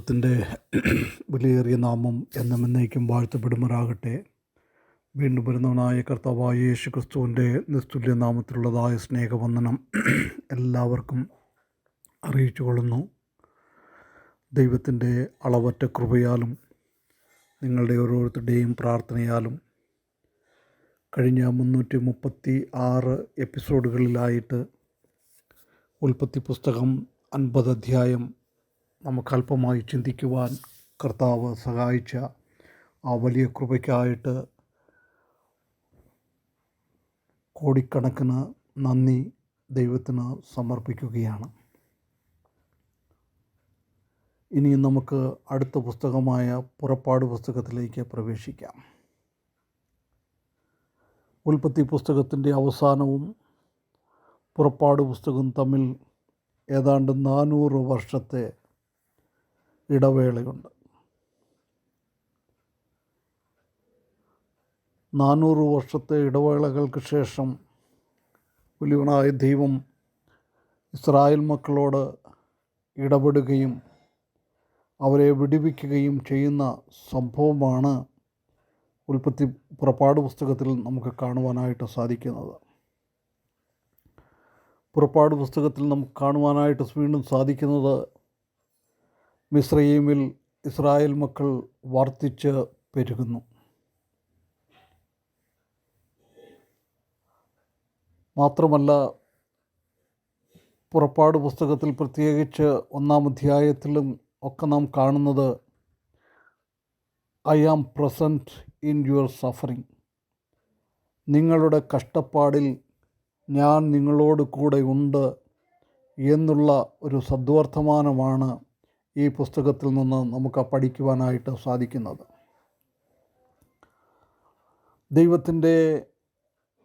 ദൈവത്തിന്റെ വിലയേറിയ നാമം എന്നും എന്നേക്കും വാഴ്ത്തപ്പെടുമാറാകട്ടെ. വീണ്ടും വരുന്നവനായ കർത്താവായ യേശു ക്രിസ്തുവിന്റെ നിസ്തുല്യ നാമത്തിലുള്ളതായ സ്നേഹവന്ദനം എല്ലാവർക്കും അറിയിച്ചു കൊള്ളുന്നു ദൈവത്തിന്റെ അളവറ്റ കൃപയാലും നിങ്ങളുടെ ഓരോരുത്തരുടെയും പ്രാർത്ഥനയാലും കഴിഞ്ഞ മുന്നൂറ്റി മുപ്പത്തി ആറ് എപ്പിസോഡുകളിലായിട്ട് ഉൽപ്പത്തി പുസ്തകം അൻപത് അധ്യായം നമുക്ക് അല്പമായി ചിന്തിക്കുവാൻ കർത്താവ് സഹായിച്ച ആ വലിയ കൃപയ്ക്കായിട്ട് കോടിക്കണക്കിന് നന്ദി ദൈവത്തിന് സമർപ്പിക്കുകയാണ്. ഇനി നമുക്ക് അടുത്ത പുസ്തകമായ പുറപ്പാട് പുസ്തകത്തിലേക്ക് പ്രവേശിക്കാം. ഉൽപ്പത്തി പുസ്തകത്തിന്റെ അവസാനവും പുറപ്പാട് പുസ്തകവും തമ്മിൽ ഏതാണ്ട് നാനൂറ് വർഷത്തെ ഇടവേളയുണ്ട്. നാനൂറ് വർഷത്തെ ഇടവേളകൾക്ക് ശേഷം വലിയവനായ ദൈവം ഇസ്രായേൽ മക്കളോട് ഇടപെടുകയും അവരെ വിടിവിക്കുകയും ചെയ്യുന്ന സംഭവമാണ് ഉൽപ്പത്തി പുറപ്പാട് പുസ്തകത്തിൽ നമുക്ക് കാണുവാനായിട്ട് സാധിക്കുന്നത്. പുറപ്പാട് പുസ്തകത്തിൽ നമുക്ക് കാണുവാനായിട്ട് വീണ്ടും സാധിക്കുന്നത് മിശ്രയീമിൽ ഇസ്രായേൽ മക്കൾ വർദ്ധിച്ച് പെരുകുന്നു. മാത്രമല്ല പുറപ്പാട് പുസ്തകത്തിൽ പ്രത്യേകിച്ച് ഒന്നാം അധ്യായത്തിലും ഒക്കെ നാം കാണുന്നത് I am present in your suffering. നിങ്ങളുടെ കഷ്ടപ്പാടിൽ ഞാൻ നിങ്ങളോട് കൂടെ ഉണ്ട് എന്നുള്ള ഒരു സദ്വർത്തമാനമാണ് ഈ പുസ്തകത്തിൽ നിന്ന് നമുക്ക് പഠിക്കുവാനായിട്ട് സാധിക്കുന്നത്. ദൈവത്തിന്റെ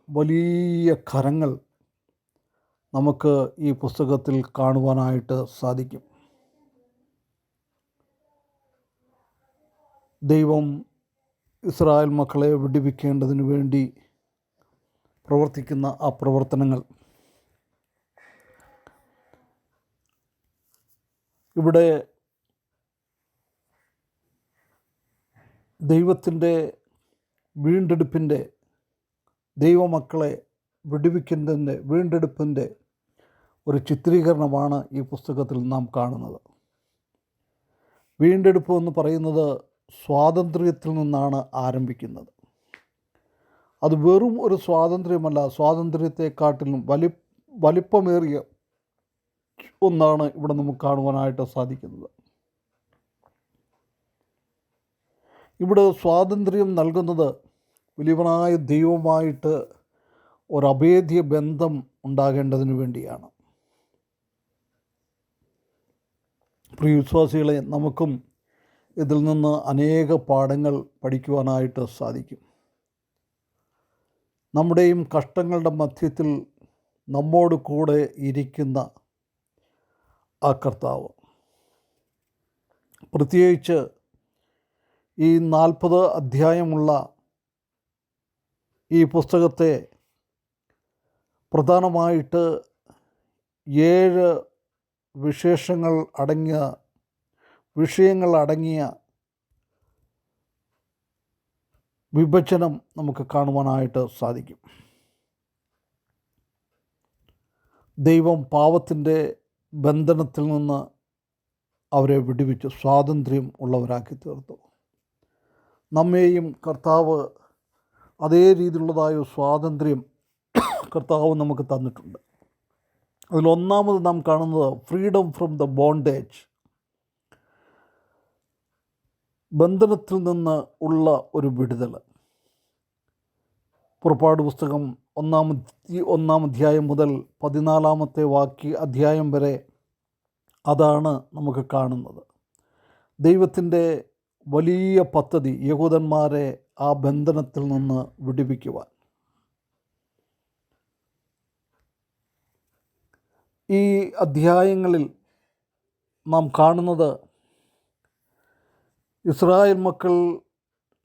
വലിയ കരങ്ങൾ നമുക്ക് ഈ പുസ്തകത്തിൽ കാണുവാനായിട്ട് സാധിക്കും. ദൈവം ഇസ്രായേൽ മക്കളെ വിടിവിക്കേണ്ടതിന് വേണ്ടി പ്രവർത്തിക്കുന്ന ആ പ്രവർത്തനങ്ങൾ ഇവിടെ ദൈവത്തിന്റെ വീണ്ടെടുപ്പിന്റെ ദൈവമക്കളെ വിടുവിക്കുന്നതിന്റെ വീണ്ടെടുപ്പിന്റെ ഒരു ചിത്രീകരണമാണ് ഈ പുസ്തകത്തിൽ നാം കാണുന്നത്. വീണ്ടെടുപ്പ് എന്ന് പറയുന്നത് സ്വാതന്ത്ര്യത്തിൽ നിന്നാണ് ആരംഭിക്കുന്നത്. അത് വെറും ഒരു സ്വാതന്ത്ര്യമല്ല സ്വാതന്ത്ര്യത്തെക്കാട്ടിലും വലി വലിപ്പമേറിയ ഒന്നാണ് ഇവിടെ നമുക്ക് കാണുവാനായിട്ട് സാധിക്കുന്നത്. ഇവിടെ സ്വാതന്ത്ര്യം നൽകുന്നത് വലിയവനായ ദൈവമായിട്ട് ഒരഭേദ്യ ബന്ധം ഉണ്ടാകേണ്ടതിന് വേണ്ടിയാണ്. പ്രിയ വിശ്വാസികളെ നമുക്കും ഇതിൽ നിന്ന് അനേക പാഠങ്ങൾ പഠിക്കുവാനായിട്ട് സാധിക്കും. നമ്മുടെയും കഷ്ടങ്ങളുടെ മധ്യത്തിൽ നമ്മോട് കൂടെ ഇരിക്കുന്ന ആ കർത്താവ്. പ്രത്യേകിച്ച് ഈ നാൽപ്പത് അധ്യായമുള്ള ഈ പുസ്തകത്തെ പ്രധാനമായിട്ട് ഏഴ് വിശേഷങ്ങൾ അടങ്ങിയ വിഷയങ്ങൾ അടങ്ങിയ വിഭജനം നമുക്ക് കാണുവാനായിട്ട് സാധിക്കും. ദൈവം പാവത്തിന്റെ ബന്ധനത്തിൽ നിന്ന് അവരെ വിടുവിച്ച് സ്വാതന്ത്ര്യം ഉള്ളവരാക്കി തീർത്തു. നമ്മെയും കർത്താവ് അതേ രീതിയിലുള്ളതായ സ്വാതന്ത്ര്യം കർത്താവ് നമുക്ക് തന്നിട്ടുണ്ട്. അതിലൊന്നാമത് നാം കാണുന്നത് ഫ്രീഡം ഫ്രം ദ ബോണ്ടേജ് ബന്ധനത്തിൽ നിന്ന് ഉള്ള ഒരു വിടുതൽ. പുറപ്പാട് പുസ്തകം ഒന്നാം ഒന്നാം അധ്യായം മുതൽ പതിനാലാമത്തെ വാക്യ അധ്യായം വരെ അതാണ് നമുക്ക് കാണുന്നത്. ദൈവത്തിന്റെ വലിയ പദ്ധതി യഹൂദന്മാരെ ആ ബന്ധനത്തിൽ നിന്ന് വിടുവിക്കുവാൻ. ഈ അധ്യായങ്ങളിൽ നാം കാണുന്നത് ഇസ്രായേൽ മക്കൾ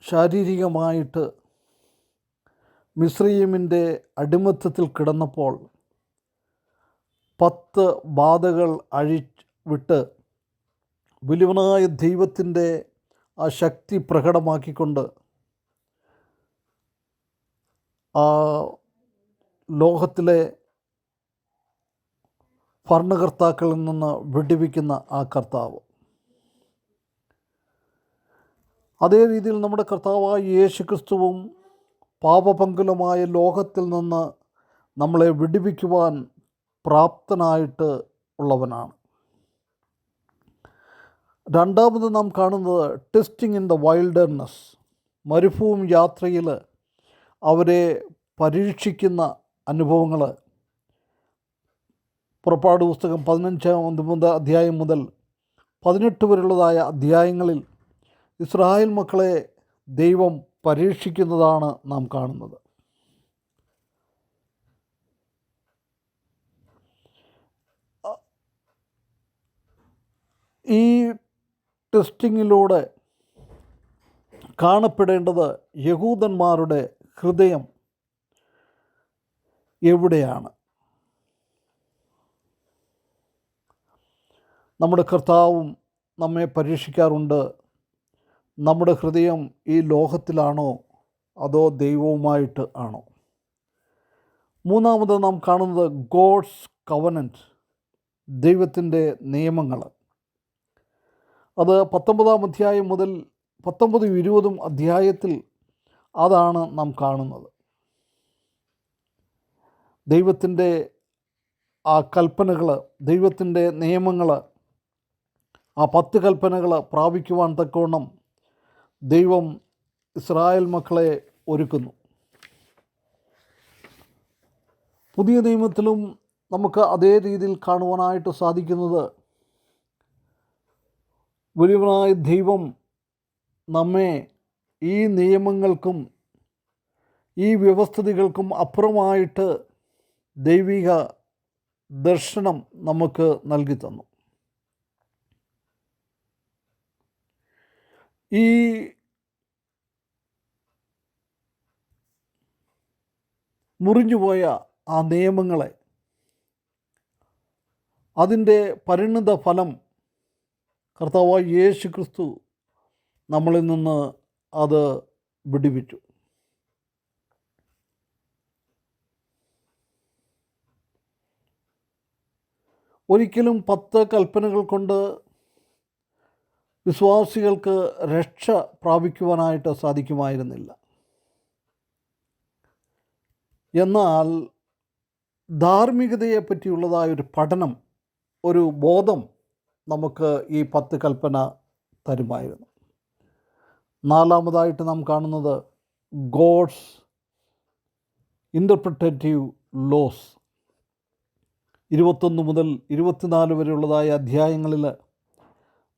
ശാരീരികമായിട്ട് മിശ്രീമിന്റെ അടിമത്തത്തിൽ കിടന്നപ്പോൾ പത്ത് ബാധകൾ അഴി വിട്ട് വിലുവനായ ദൈവത്തിന്റെ ആ ശക്തി പ്രകടമാക്കിക്കൊണ്ട് ആ ലോകത്തിലെ ഭരണകർത്താക്കളിൽ നിന്ന് വിടിവിക്കുന്ന ആ കർത്താവ്. അതേ രീതിയിൽ നമ്മുടെ കർത്താവായ യേശു ക്രിസ്തുവും പാപപങ്കുലമായ ലോകത്തിൽ നിന്ന് നമ്മളെ വിടിവിക്കുവാൻ പ്രാപ്തനായിട്ട് ഉള്ളവനാണ്. രണ്ടാമത് നാം കാണുന്നത് ടെസ്റ്റിംഗ് ഇൻ ദ വൈൽഡർനെസ് മരുഭൂമി യാത്രയിൽ അവരെ പരീക്ഷിക്കുന്ന അനുഭവങ്ങൾ. പുറപ്പാട് പുസ്തകം പതിനഞ്ചാം മുതൽ അധ്യായം മുതൽ പതിനെട്ട് വരെയുള്ളതായ അധ്യായങ്ങളിൽ ഇസ്രായേൽ മക്കളെ ദൈവം പരീക്ഷിക്കുന്നതാണ് നാം കാണുന്നത്. ഈ ടെസ്റ്റിങ്ങിലൂടെ കാണപ്പെടേണ്ടത് യഹൂദന്മാരുടെ ഹൃദയം എവിടെയാണ്? നമ്മുടെ കർത്താവും നമ്മെ പരീക്ഷിക്കാറുണ്ട്. നമ്മുടെ ഹൃദയം ഈ ലോകത്തിലാണോ? അതോ ദൈവവുമായിട്ട് ആണോ? മൂന്നാമത് നാം കാണുന്നത് ഗോഡ്സ് കവനന്റ് ദൈവത്തിന്റെ നിയമങ്ങൾ. അത് പത്തൊമ്പതാം അധ്യായം മുതൽ പത്തൊമ്പതും ഇരുപതും അധ്യായത്തിൽ അതാണ് നാം കാണുന്നത്. ദൈവത്തിന്റെ ആ കൽപ്പനകൾ ദൈവത്തിന്റെ നിയമങ്ങൾ ആ പത്ത് കൽപ്പനകൾ പ്രാപിക്കുവാൻ തക്കവണ്ണം ദൈവം ഇസ്രായേൽ മക്കളെ ഒരുക്കുന്നു. പുതിയ നിയമത്തിലും നമുക്ക് അതേ രീതിയിൽ കാണുവാനായിട്ട് സാധിക്കുന്നത് വലിയവനായ ദൈവം നമ്മെ ഈ നിയമങ്ങൾക്കും ഈ വ്യവസ്ഥിതികൾക്കും അപ്പുറമായിട്ട് ദൈവിക ദർശനം നമുക്ക് നൽകി തന്നു. ഈ മുറിഞ്ഞുപോയ ആ നിയമങ്ങളെ അതിന്റെ പരിണിത ഫലം കർത്താവായ യേശു ക്രിസ്തു നമ്മളിൽ നിന്ന് അത് വിടിവിറ്റു ഒരിക്കലും പത്ത് കൽപ്പനകൾ കൊണ്ട് വിശ്വാസികൾക്ക് രക്ഷ പ്രാപിക്കുവാനായിട്ട് സാധിക്കുമായിരുന്നില്ല. എന്നാൽ ധാർമ്മികതയെ പറ്റിയുള്ളതായ ഒരു പഠനം ഒരു ബോധം നമുക്ക് ഈ പത്ത് കൽപ്പന തരുമായിരുന്നു. നാലാമതായിട്ട് നാം കാണുന്നത് ഗോഡ്സ് ഇന്റർപ്രിറ്റേറ്റീവ് ലോസ് ഇരുപത്തൊന്ന് മുതൽ ഇരുപത്തിനാല് വരെയുള്ളതായ അധ്യായങ്ങളിൽ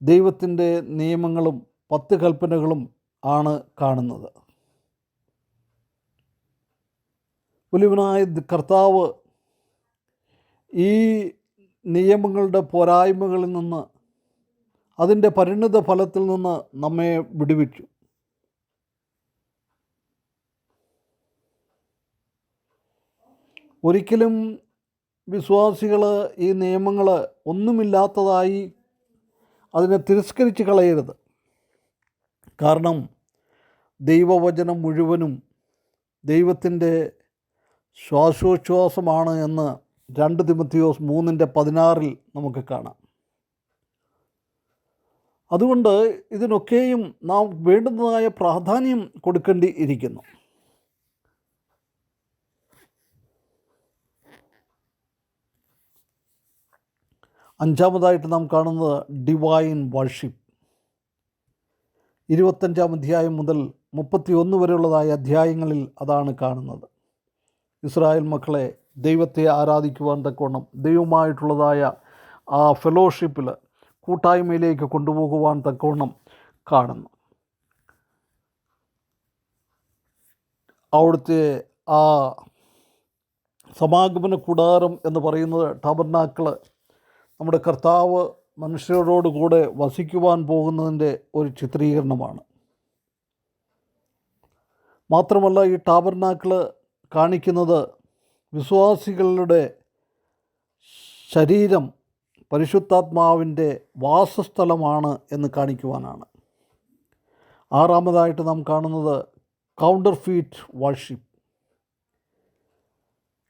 ദൈവത്തിന്റെ നിയമങ്ങളും പത്ത് കൽപ്പനകളും ആണ് കാണുന്നത്. വലിയവനായ കർത്താവ് ഈ നിയമങ്ങളുടെ പോരായ്മകളിൽ നിന്ന് അതിന്റെ പരിണിത ഫലത്തിൽ നിന്ന് നമ്മെ വിടുവിച്ചു. ഒരിക്കലും വിശ്വാസികൾ ഈ നിയമങ്ങൾ ഒന്നുമില്ലാത്തതായി അതിനെ തിരസ്കരിച്ച് കളയരുത്. കാരണം ദൈവവചനം മുഴുവനും ദൈവത്തിന്റെ ശ്വാസോച്ഛ്വാസമാണ് എന്ന് രണ്ട് തിമത്തിയോസ് മൂന്നിന്റെ പതിനാറിൽ നമുക്ക് കാണാം. അതുകൊണ്ട് ഇതിനൊക്കെയും നാം വേണ്ടുന്നതായ പ്രാധാന്യം കൊടുക്കേണ്ടി ഇരിക്കുന്നു. അഞ്ചാമതായിട്ട് നാം കാണുന്നത് ഡിവൈൻ വർഷിപ്പ്. ഇരുപത്തഞ്ചാം അധ്യായം മുതൽ മുപ്പത്തി ഒന്ന് വരെയുള്ളതായ അധ്യായങ്ങളിൽ അതാണ് കാണുന്നത്. ഇസ്രായേൽ മക്കളെ ദൈവത്തെ ആരാധിക്കുവാൻ തക്കവണ്ണം ദൈവമായിട്ടുള്ളതായ ആ ഫെലോഷിപ്പിൽ കൂട്ടായ്മയിലേക്ക് കൊണ്ടുപോകുവാൻ തക്കവണ്ണം കാണുന്നു. അവിടുത്തെ ആ സമാഗമന കൂടാരം എന്ന് പറയുന്നത് ടബർനാക്കൾ നമ്മുടെ കർത്താവ് മനുഷ്യരോട് കൂടെ വസിക്കുവാൻ പോകുന്നതിന്റെ ഒരു ചിത്രീകരണമാണ്. മാത്രമല്ല ഈ ടാബർനാക്കൾ കാണിക്കുന്നത് വിശ്വാസികളുടെ ശരീരം പരിശുദ്ധാത്മാവിന്റെ വാസസ്ഥലമാണ് എന്ന് കാണിക്കുവാനാണ്. ആറാമതായിട്ട് നാം കാണുന്നത് കൗണ്ടർ ഫീറ്റ് വാഷിപ്പ്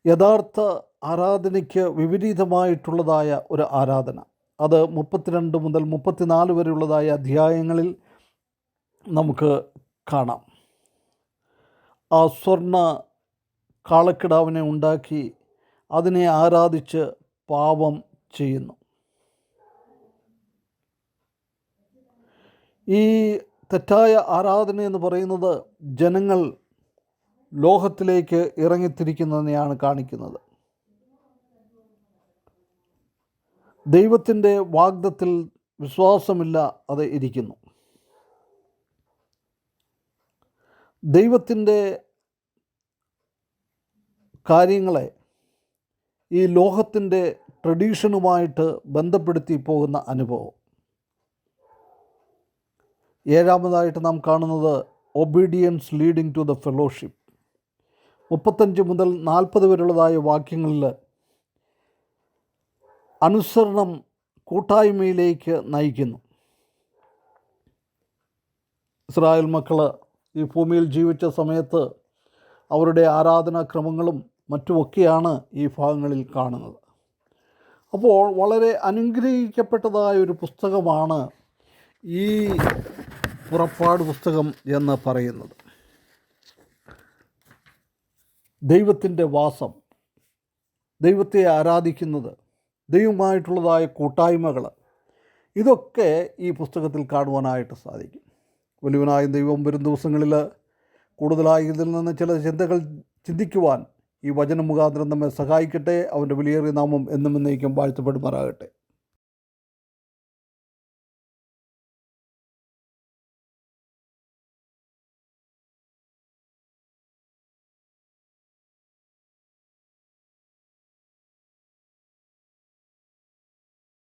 യഥാർത്ഥ ആരാധനയ്ക്ക് വിപരീതമായിട്ടുള്ളതായ ഒരു ആരാധന. അത് മുപ്പത്തിരണ്ട് മുതൽ മുപ്പത്തിനാല് വരെയുള്ളതായ അധ്യായങ്ങളിൽ നമുക്ക് കാണാം. ആ സ്വർണ കാളക്കിടാവിനെ ഉണ്ടാക്കി അതിനെ ആരാധിച്ച് പാപം ചെയ്യുന്നു. ഈ തെറ്റായ ആരാധന എന്ന് പറയുന്നത് ജനങ്ങൾ ലോകത്തിലേക്ക് ഇറങ്ങിത്തിരിക്കുന്നതിനെയാണ് കാണിക്കുന്നത്. ദൈവത്തിന്റെ വാഗ്ദത്തിൽ വിശ്വാസമില്ല അത് ഇരിക്കുന്നു. ദൈവത്തിന്റെ കാര്യങ്ങളെ ഈ ലോകത്തിന്റെ ട്രഡീഷനുമായിട്ട് ബന്ധപ്പെടുത്തി പോകുന്ന അനുഭവം. ഏഴാമതായിട്ട് നാം കാണുന്നത് obedience leading to the fellowship മുപ്പത്തഞ്ച് മുതൽ നാൽപ്പത് വരെയുള്ളതായ വാക്യങ്ങളിൽ അനുസരണം കൂട്ടായ്മയിലേക്ക് നയിക്കുന്നു. ഇസ്രായേൽ മക്കൾ ഈ ഭൂമിയിൽ ജീവിച്ച സമയത്ത് അവരുടെ ആരാധനാക്രമങ്ങളും മറ്റുമൊക്കെയാണ് ഈ ഭാഗങ്ങളിൽ കാണുന്നത്. അപ്പോൾ വളരെ അനുഗ്രഹിക്കപ്പെട്ടതായ ഒരു പുസ്തകമാണ് ഈ പുറപ്പാട് പുസ്തകം എന്ന് പറയുന്നത്. ദൈവത്തിന്റെ വാസം ദൈവത്തെ ആരാധിക്കുന്നത് ദൈവമായിട്ടുള്ളതായ കൂട്ടായ്മകൾ ഇതൊക്കെ ഈ പുസ്തകത്തിൽ കാണുവാനായിട്ട് സാധിക്കും. വലിയവനായ ദൈവം വരും ദിവസങ്ങളിൽ കൂടുതലായി ഇതിൽ നിന്ന് ചില ചിന്തകൾ ചിന്തിക്കുവാൻ ഈ വചന മുഖാന്തരം നമ്മെ സഹായിക്കട്ടെ അവന്റെ വിലയേറിയ നാമം എന്നും എന്നേക്കും വാഴ്ത്തപ്പെടുമാറാകട്ടെ.